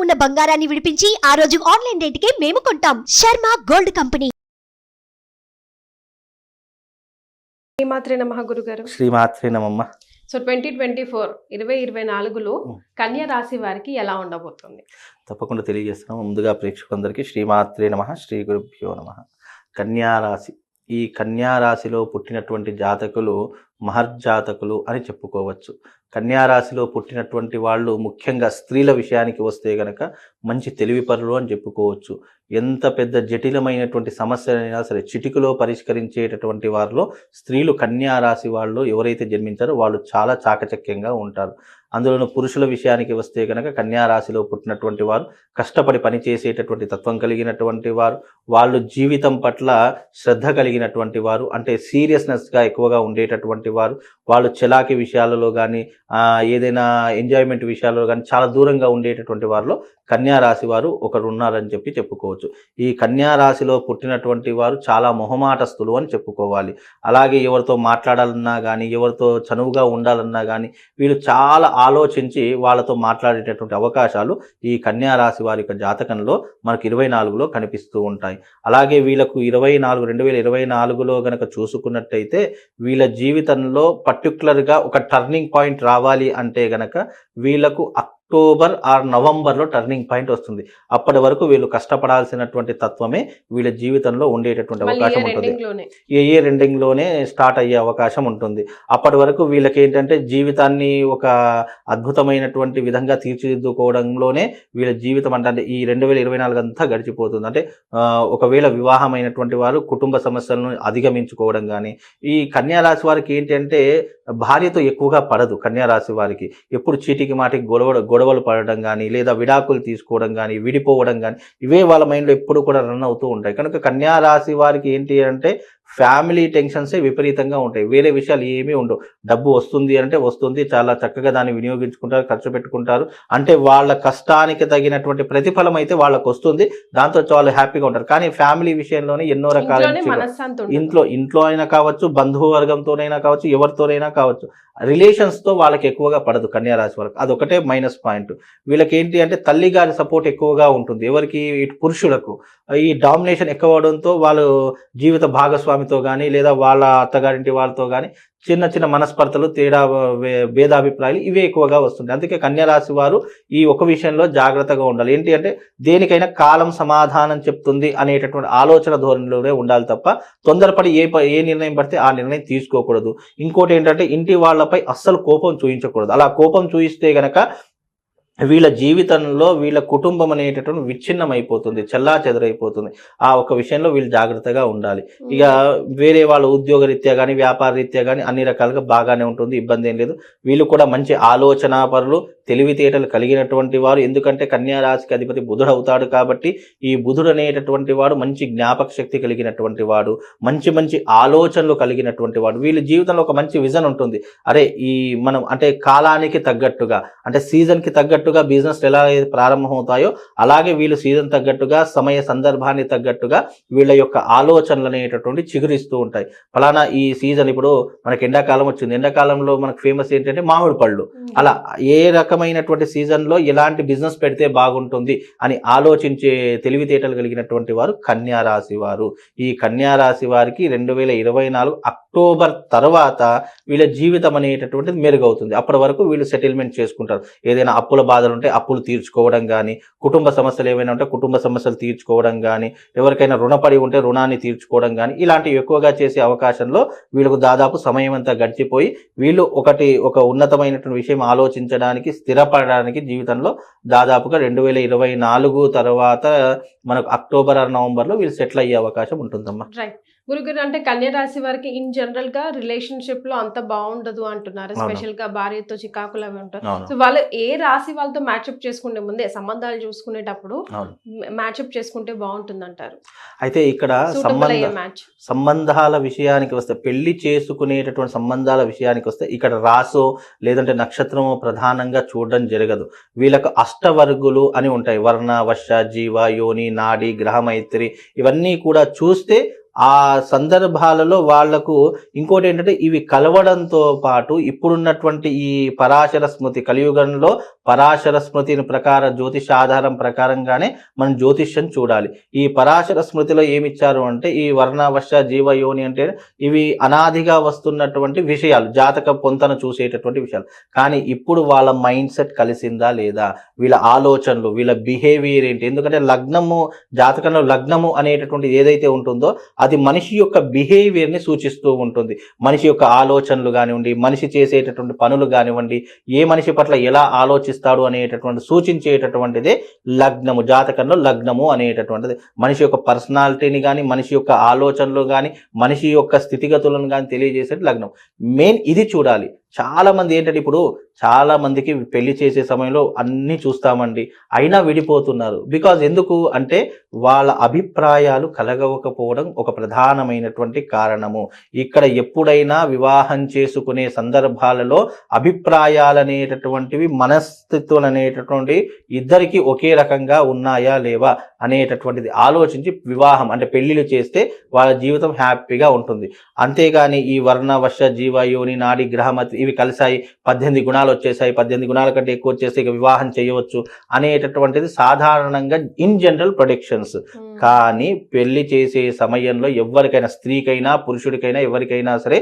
ఉన్న బంగారాన్ని విడిపించి ఆ రోజు ఆన్లైన్ రేటుకే మేము కొంటాం. Sharma gold company. శ్రీమాత్రే నమ గురుగారు. శ్రీమాత్రే నమమ్మ సో ట్వంటీ ట్వంటీ ఫోర్ ఇరవై ఇరవై నాలుగులో. కన్యా రాశి వారికి ఎలా ఉండబోతుంది? తప్పకుండా తెలియజేస్తున్నాం. ముందుగా ప్రేక్షకులందరికీ శ్రీమాత్రే నమ శ్రీ గురుభ్యో నమ. కన్యారాశి ఈ కన్యారాశిలో పుట్టినటువంటి జాతకులు మహర్జాతకులు అని చెప్పుకోవచ్చు. కన్యారాశిలో పుట్టినటువంటి వాళ్ళు ముఖ్యంగా స్త్రీల విషయానికి వస్తే గనక మంచి తెలివిపరులు అని చెప్పుకోవచ్చు. ఎంత పెద్ద జటిలమైనటువంటి సమస్యలైనా సరే చిటికలో పరిష్కరించేటటువంటి వారిలో స్త్రీలు కన్యారాశి వాళ్ళు ఎవరైతే జన్మించారో వాళ్ళు చాలా చాకచక్యంగా ఉంటారు. అందులోనూ పురుషుల విషయానికి వస్తే కనుక కన్యారాశిలో పుట్టినటువంటి వారు కష్టపడి పనిచేసేటటువంటి తత్వం కలిగినటువంటి వారు వాళ్ళు జీవితం పట్ల శ్రద్ధ కలిగినటువంటి వారు అంటే సీరియస్నెస్గా ఎక్కువగా ఉండేటటువంటి వారు వాళ్ళు చెలాకి విషయాలలో కానీ ఏదైనా ఎంజాయ్మెంట్ విషయాలలో కానీ చాలా దూరంగా ఉండేటటువంటి వారిలో కన్యా రాశి వారు ఒకరు ఉన్నారని చెప్పి చెప్పుకోవచ్చు. ఈ కన్యా రాశిలో పుట్టినటువంటి వారు చాలా మొహమాటస్తులు అని చెప్పుకోవాలి. అలాగే ఎవరితో మాట్లాడాలన్నా కానీ ఎవరితో చనువుగా ఉండాలన్నా కానీ వీళ్ళు చాలా ఆలోచించి వాళ్ళతో మాట్లాడేటటువంటి అవకాశాలు ఈ కన్యారాశి వారి యొక్క జాతకంలో మనకు ఇరవై నాలుగులో కనిపిస్తూ ఉంటాయి. అలాగే వీళ్ళకు ఇరవై నాలుగు రెండు వేల ఇరవై నాలుగులో గనక చూసుకున్నట్టయితే వీళ్ళ జీవితంలో పర్టికులర్గా ఒక టర్నింగ్ పాయింట్ రావాలి అంటే గనక వీళ్ళకు అక్టోబర్ ఆర్ నవంబర్లో టర్నింగ్ పాయింట్ వస్తుంది. అప్పటి వరకు వీళ్ళు కష్టపడాల్సినటువంటి తత్వమే వీళ్ళ జీవితంలో ఉండేటటువంటి అవకాశం ఉంటుంది. ఏ ఏ రెండింగ్లోనే స్టార్ట్ అయ్యే అవకాశం ఉంటుంది. అప్పటి వరకు వీళ్ళకి ఏంటంటే జీవితాన్ని ఒక అద్భుతమైనటువంటి విధంగా తీర్చిదిద్దుకోవడంలోనే వీళ్ళ జీవితం అంటే ఈ రెండు వేల ఇరవై నాలుగు అంతా గడిచిపోతుంది. అంటే ఒకవేళ వివాహమైనటువంటి వారు కుటుంబ సమస్యలను అధిగమించుకోవడం కానీ ఈ కన్యా రాశి వారికి ఏంటంటే భార్యతో ఎక్కువగా పడదు కన్యా రాశి వారికి. ఎప్పుడు చీటికి మాటికి గొడవ గొడవలు పడడం కానీ లేదా విడాకులు తీసుకోవడం కానీ విడిపోవడం కానీ ఇవే వాళ్ళ మైండ్లో ఎప్పుడు కూడా రన్ అవుతూ ఉంటాయి. కనుక కన్యా రాశి వారికి ఏంటి అంటే ఫ్యామిలీ టెన్షన్సే విపరీతంగా ఉంటాయి. వేరే విషయాలు ఏమీ ఉండవు. డబ్బు వస్తుంది అంటే వస్తుంది. చాలా చక్కగా దాన్ని వినియోగించుకుంటారు ఖర్చు పెట్టుకుంటారు. అంటే వాళ్ళ కష్టానికి తగినటువంటి ప్రతిఫలం అయితే వాళ్ళకు వస్తుంది. దాంతో చాలా హ్యాపీగా ఉంటారు. కానీ ఫ్యామిలీ విషయంలోనే ఎన్నో రకాల. ఇంట్లో ఇంట్లో అయినా కావచ్చు బంధువు వర్గంతోనైనా కావచ్చు ఎవరితోనైనా కావచ్చు రిలేషన్స్తో వాళ్ళకి ఎక్కువగా పడదు కన్యా రాశి వాళ్ళకి. అదొకటే మైనస్ పాయింట్. వీళ్ళకి ఏంటి అంటే తల్లి గారి సపోర్ట్ ఎక్కువగా ఉంటుంది. ఎవరికి? పురుషులకు. ఈ డామినేషన్ ఎక్కువ అవడంతో వాళ్ళు జీవిత భాగస్వామితో కానీ లేదా వాళ్ళ అత్తగారింటి వాళ్ళతో కానీ చిన్న చిన్న మనస్పర్ధలు తేడా భేదాభిప్రాయాలు ఇవే ఎక్కువగా వస్తుంది అందుకే కన్యరాశి వారు ఈ ఒక విషయంలో జాగ్రత్తగా ఉండాలి. ఏంటి అంటే దేనికైనా కాలం సమాధానం చెప్తుంది అనేటటువంటి ఆలోచన ధోరణిలోనే ఉండాలి తప్ప తొందరపడి ఏ ప- ఏ నిర్ణయం పడితే ఆ నిర్ణయం తీసుకోకూడదు. ఇంకోటి ఏంటంటే ఇంటి వాళ్ళపై అస్సలు కోపం చూపించకూడదు అలా కోపం చూయిస్తే గనక వీళ్ళ జీవితంలో వీళ్ళ కుటుంబం అనేటటువంటి విచ్ఛిన్నం అయిపోతుంది చెల్లా చెదరైపోతుంది ఆ ఒక విషయంలో వీళ్ళు జాగ్రత్తగా ఉండాలి. ఇక వేరే వాళ్ళ ఉద్యోగ రీత్యా కానీ వ్యాపార రీత్యా కానీ అన్ని రకాలుగా బాగానే ఉంటుంది ఇబ్బంది ఏం లేదు. వీళ్ళు కూడా మంచి ఆలోచన పరులు తెలివితేటలు కలిగినటువంటి వారు. ఎందుకంటే కన్యా రాశికి అధిపతి బుధుడు అవుతాడు కాబట్టి ఈ బుధుడు అనేటటువంటి వాడు మంచి జ్ఞాపక శక్తి కలిగినటువంటి వాడు. మంచి మంచి ఆలోచనలు కలిగినటువంటి వాడు. వీళ్ళ జీవితంలో ఒక మంచి విజన్ ఉంటుంది. అరే ఈ మనం అంటే కాలానికి తగ్గట్టుగా అంటే సీజన్కి తగ్గట్టుగా బిజినెస్ ఎలా ప్రారంభమవుతాయో అలాగే వీళ్ళు సీజన్ తగ్గట్టుగా సమయ సందర్భాన్ని తగ్గట్టుగా వీళ్ళ యొక్క ఆలోచనలు అనేటటువంటి చిగురిస్తూ ఉంటాయి. ఫలానా ఈ సీజన్ ఇప్పుడు మనకి ఎండాకాలం వచ్చింది. ఎండాకాలంలో మనకు ఫేమస్ ఏంటంటే మామిడి పళ్ళు. అలా ఏ రకమైనటువంటి సీజన్లో ఎలాంటి బిజినెస్ పెడితే బాగుంటుంది అని ఆలోచించే తెలివితేటలు కలిగినటువంటి వారు కన్యారాశి వారు. ఈ కన్యారాశి వారికి రెండు వేల ఇరవై నాలుగు అక్టోబర్ తర్వాత వీళ్ళ జీవితం అనేటటువంటిది మెరుగవుతుంది. అప్పటి వరకు వీళ్ళు సెటిల్మెంట్ చేసుకుంటారు. ఏదైనా అప్పుల బాధలు ఉంటే అప్పులు తీర్చుకోవడం కానీ కుటుంబ సమస్యలు ఏమైనా ఉంటే కుటుంబ సమస్యలు తీర్చుకోవడం కానీ ఎవరికైనా రుణపడి ఉంటే రుణాన్ని తీర్చుకోవడం కానీ ఇలాంటివి ఎక్కువగా చేసే అవకాశంలో వీళ్ళకు దాదాపు సమయం అంతా గడిచిపోయి వీళ్ళు ఒకటి ఒక ఉన్నతమైనటువంటి విషయం ఆలోచించడానికి స్థిరపడడానికి జీవితంలో దాదాపుగా రెండు వేల ఇరవై నాలుగు తర్వాత మనకు అక్టోబర్ ఆర్ నవంబర్లో వీళ్ళు సెటిల్ అయ్యే అవకాశం ఉంటుందమ్మా. రైట్ గురుగారు అంటే కన్యా రాశి వారికి ఇన్ జనరల్గా రిలేషన్షిప్లో అంత బాగుండదు అంటున్నారు. స్పెషల్గా భార్యతో చికాకులు అవి ఉంటారు సో వాళ్ళు ఏ రాశి వాళ్ళతో మ్యాచ్అప్ చేసుకునే ముందే సంబంధాలు చూసుకునేటప్పుడు మ్యాచ్అప్ చేసుకుంటే బాగుంటుంది అంటారు అయితే ఇక్కడ సంబంధాల విషయానికి వస్తే పెళ్ళి చేసుకునేటటువంటి సంబంధాల విషయానికి వస్తే ఇక్కడ రాసో లేదంటే నక్షత్రము ప్రధానంగా చూడడం జరగదు. వీళ్ళకు అష్టవర్గులు అని ఉంటాయి. వర్ణ వర్ష జీవ యోని నాడి గ్రహమైత్రి ఇవన్నీ కూడా చూస్తే ఆ సందర్భాలలో వాళ్ళకు ఇంకోటి ఏంటంటే ఇవి కలవడంతో పాటు ఇప్పుడున్నటువంటి ఈ పరాశర స్మృతి కలియుగంలో పరాశర స్మృతిని ప్రకార జ్యోతిష ఆధారం ప్రకారంగానే మనం జ్యోతిష్యం చూడాలి. ఈ పరాశర స్మృతిలో ఏమిచ్చారు అంటే ఈ వర్ణవశ జీవయోని అంటే ఇవి అనాదిగా వస్తున్నటువంటి విషయాలు జాతక పొంతన చూసేటటువంటి విషయాలు. కానీ ఇప్పుడు వాళ్ళ మైండ్ సెట్ కలిసిందా లేదా? వీళ్ళ ఆలోచనలు వీళ్ళ బిహేవియర్ ఏంటి? ఎందుకంటే లగ్నము జాతకంలో లగ్నము అనేటటువంటి ఏదైతే ఉంటుందో అది మనిషి యొక్క బిహేవియర్ని సూచిస్తూ ఉంటుంది. మనిషి యొక్క ఆలోచనలు కానివ్వండి మనిషి చేసేటటువంటి పనులు కానివ్వండి ఏ మనిషి పట్ల ఎలా ఆలోచిస్తాడు అనేటటువంటి సూచించేటటువంటిదే లగ్నము జాతకంలో లగ్నము అనేటటువంటిది. మనిషి యొక్క పర్సనాలిటీని కానీ మనిషి యొక్క ఆలోచనలు కానీ మనిషి యొక్క స్థితిగతులను కానీ తెలియజేసేది లగ్నం. మెయిన్ ఇది చూడాలి. చాలామంది ఏంటంటే ఇప్పుడు చాలామందికి పెళ్ళి చేసే సమయంలో అన్నీ చూస్తామండి. అయినా విడిపోతున్నారు. బికాజ్ ఎందుకు అంటే వాళ్ళ అభిప్రాయాలు కలగకపోవడం ఒక ప్రధానమైనటువంటి కారణము. ఇక్కడ ఎప్పుడైనా వివాహం చేసుకునే సందర్భాలలో అభిప్రాయాలు అనేటటువంటివి మనస్థితులు అనేటటువంటి ఇద్దరికి ఒకే రకంగా ఉన్నాయా లేవా అనేటటువంటిది ఆలోచించి వివాహం అంటే పెళ్ళిళ్ళు చేస్తే వాళ్ళ జీవితం హ్యాపీగా ఉంటుంది. అంతేగాని ఈ వర్ణ వర్ష జీవ యోని నాడి గ్రహమతి ఇవి కలిసాయి పద్దెనిమిది గుణాలు వచ్చేసాయి పద్దెనిమిది గుణాల కంటే ఎక్కువ వచ్చేస్తే ఇక వివాహం చేయవచ్చు అనేటటువంటిది సాధారణంగా ఇన్ జనరల్ ప్రొడిక్షన్స్ కానీ పెళ్ళి చేసే సమయంలో ఎవరికైనా స్త్రీకైనా పురుషుడికైనా ఎవరికైనా సరే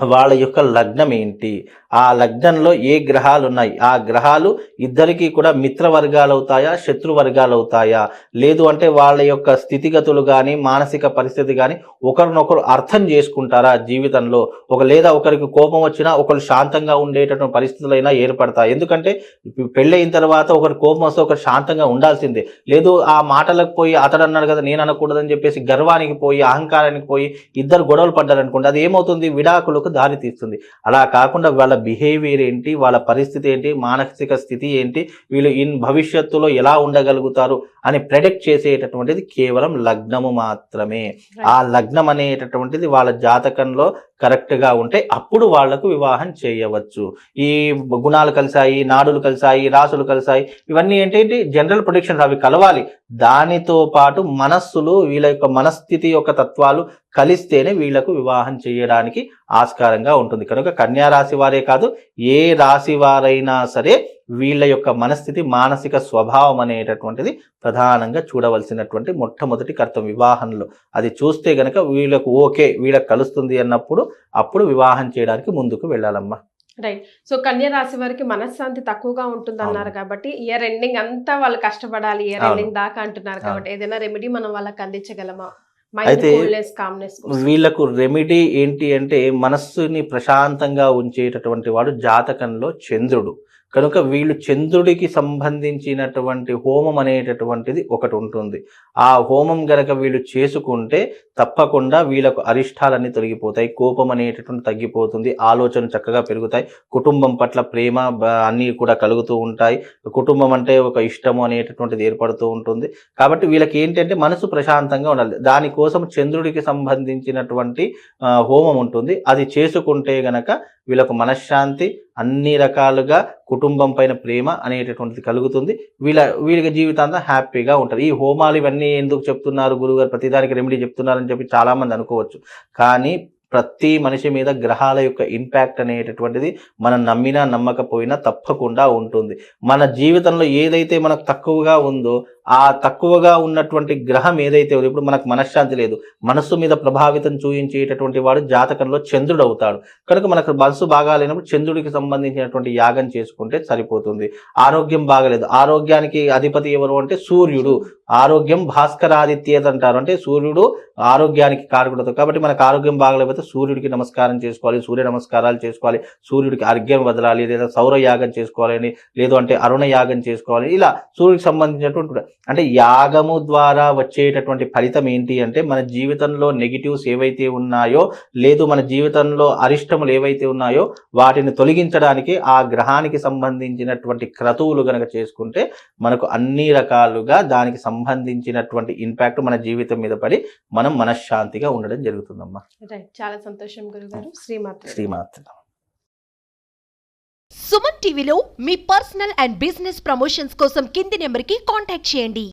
వాళ్ళ యొక్క లగ్నం ఏంటి? ఆ లగ్నంలో ఏ గ్రహాలు ఉన్నాయి ఆ గ్రహాలు ఇద్దరికీ కూడా మిత్ర వర్గాలు అవుతాయా శత్రు వర్గాలు అవుతాయా లేదు అంటే వాళ్ళ యొక్క స్థితిగతులు కానీ మానసిక పరిస్థితి కానీ ఒకరినొకరు అర్థం చేసుకుంటారా జీవితంలో? ఒక లేదా ఒకరికి కోపం వచ్చినా ఒకరు శాంతంగా ఉండేటటువంటి పరిస్థితులైనా ఏర్పడతాయి. ఎందుకంటే పెళ్ళయిన తర్వాత ఒకరి కోపం వస్తే ఒకరు శాంతంగా ఉండాల్సిందే. లేదు ఆ మాటలకు పోయి అతడు అన్నాడు కదా నేను అనకూడదని చెప్పేసి గర్వానికి పోయి అహంకారానికి పోయి ఇద్దరు గొడవలు పడ్డారనుకోండి అది ఏమవుతుంది? విడాకులు విడాకులకు దారి తీస్తుంది. అలా కాకుండా వాళ్ళ బిహేవియర్ ఏంటి? వాళ్ళ పరిస్థితి ఏంటి? మానసిక స్థితి ఏంటి? వీళ్ళు ఇన్ భవిష్యత్తులో ఎలా ఉండగలుగుతారు? అని ప్రెడిక్ట్ చేసేటటువంటిది కేవలం లగ్నము మాత్రమే. ఆ లగ్నం అనేటటువంటిది వాళ్ళ జాతకంలో కరెక్ట్గా ఉంటే అప్పుడు వాళ్ళకు వివాహం చేయవచ్చు. ఈ గుణాలు కలిసాయి నాడులు కలిసాయి రాసులు కలిసాయి ఇవన్నీ ఏంటంటే జనరల్ ప్రొడిక్షన్స్ అవి కలవాలి. దానితో పాటు మనస్సులు వీళ్ళ యొక్క మనస్థితి యొక్క తత్వాలు కలిస్తేనే వీళ్ళకు వివాహం చేయడానికి ఆస్కారంగా ఉంటుంది. కనుక కన్యా రాశి వారే కాదు ఏ రాశి వారైనా సరే వీళ్ళ యొక్క మనస్థితి మానసిక స్వభావం అనేటటువంటిది ప్రధానంగా చూడవలసినటువంటి మొట్టమొదటి కర్తం వివాహంలో. అది చూస్తే గనక వీళ్ళకు ఓకే వీళ్ళకి కలుస్తుంది అన్నప్పుడు అప్పుడు వివాహం చేయడానికి ముందుకు వెళ్ళాలమ్మా. రైట్ సో కన్యా రాశి వారికి మనశ్శాంతి తక్కువగా ఉంటుంది అన్నారు కాబట్టి ఇయర్ ఎండింగ్ అంతా వాళ్ళు కష్టపడాలి ఇయర్. ఎండింగ్ దాకా అంటున్నారు. కాబట్టి ఏదైనా రెమెడీ మనం వాళ్ళకి అందించగలమా? అయితే వీళ్ళకు రెమెడీ ఏంటి అంటే మనస్సుని ప్రశాంతంగా ఉంచేటటువంటి వాడు జాతకంలో చంద్రుడు. కనుక వీళ్ళు చంద్రుడికి సంబంధించినటువంటి హోమం అనేటటువంటిది ఒకటి ఉంటుంది. ఆ హోమం గనక వీళ్ళు చేసుకుంటే తప్పకుండా వీళ్ళకు అరిష్టాలన్నీ తొలగిపోతాయి కోపం అనేటటువంటి తగ్గిపోతుంది ఆలోచన చక్కగా పెరుగుతాయి కుటుంబం పట్ల ప్రేమ అన్నీ కూడా కలుగుతూ ఉంటాయి. కుటుంబం అంటే ఒక ఇష్టము అనేటటువంటిది ఏర్పడుతూ ఉంటుంది. కాబట్టి వీళ్ళకి ఏంటంటే మనసు ప్రశాంతంగా ఉండాలి. దానికోసం చంద్రుడికి సంబంధించినటువంటి హోమం ఉంటుంది. అది చేసుకుంటే గనక వీళ్ళకు మనశ్శాంతి అన్ని రకాలుగా కుటుంబం పైన ప్రేమ అనేటటువంటిది కలుగుతుంది. వీళ్ళ వీళ్ళకి జీవితాంతం హ్యాపీగా ఉంటారు. ఈ హోమాలు ఇవన్నీ ఎందుకు చెప్తున్నారు? గురుగారు ప్రతిదానికి రెమెడీ చెప్తున్నారని చెప్పి చాలా మంది అనుకోవచ్చు. కానీ ప్రతి మనిషి మీద గ్రహాల యొక్క ఇంపాక్ట్ అనేటటువంటిది మనం నమ్మినా నమ్మకపోయినా తప్పకుండా ఉంటుంది. మన జీవితంలో ఏదైతే మనకు తక్కువగా ఉందో ఆ తక్కువగా ఉన్నటువంటి గ్రహం ఏదైతే ఉందో ఇప్పుడు మనకు మనశ్శాంతి లేదు. మనస్సు మీద ప్రభావితం చూపించేటటువంటి వాడు జాతకంలో చంద్రుడు అవుతాడు. కనుక మనకు మనసు బాగాలేనప్పుడు చంద్రుడికి సంబంధించినటువంటి యాగం చేసుకుంటే సరిపోతుంది. ఆరోగ్యం బాగలేదు. ఆరోగ్యానికి అధిపతి ఎవరు అంటే సూర్యుడు. ఆరోగ్యం భాస్కరాదిత్యత అంటారు. అంటే సూర్యుడు ఆరోగ్యానికి కారకుడు కాబట్టి మనకు ఆరోగ్యం బాగలేకపోతే సూర్యుడికి నమస్కారం చేసుకోవాలి సూర్య నమస్కారాలు చేసుకోవాలి సూర్యుడికి అర్ఘ్యం వదలాలి లేదా సౌర యాగం చేసుకోవాలని లేదు అంటే అరుణ యాగం చేసుకోవాలి ఇలా సూర్యుడికి సంబంధించినటువంటి అంటే యాగము ద్వారా వచ్చేటటువంటి ఫలితం ఏంటి అంటే మన జీవితంలో నెగిటివ్స్ ఏవైతే ఉన్నాయో లేదు మన జీవితంలో అరిష్టములు ఏవైతే ఉన్నాయో వాటిని తొలగించడానికి ఆ గ్రహానికి సంబంధించినటువంటి క్రతువులు గనక చేసుకుంటే మనకు అన్ని రకాలుగా దానికి సంబంధించినటువంటి ఇంపాక్ట్ మన జీవితం మీద పడి మన మనశ్శాంతిగా ఉండడం జరుగుతుందమ్మా. రైట్ చాలా సంతోషం గురుగారు. శ్రీమాత శ్రీమాత సుమన్ టీవీలో మీ పర్సనల్ అండ్ బిజినెస్ ప్రమోషన్స్ కోసం కింది నెంబర్కి కాంటాక్ట్ చేయండి.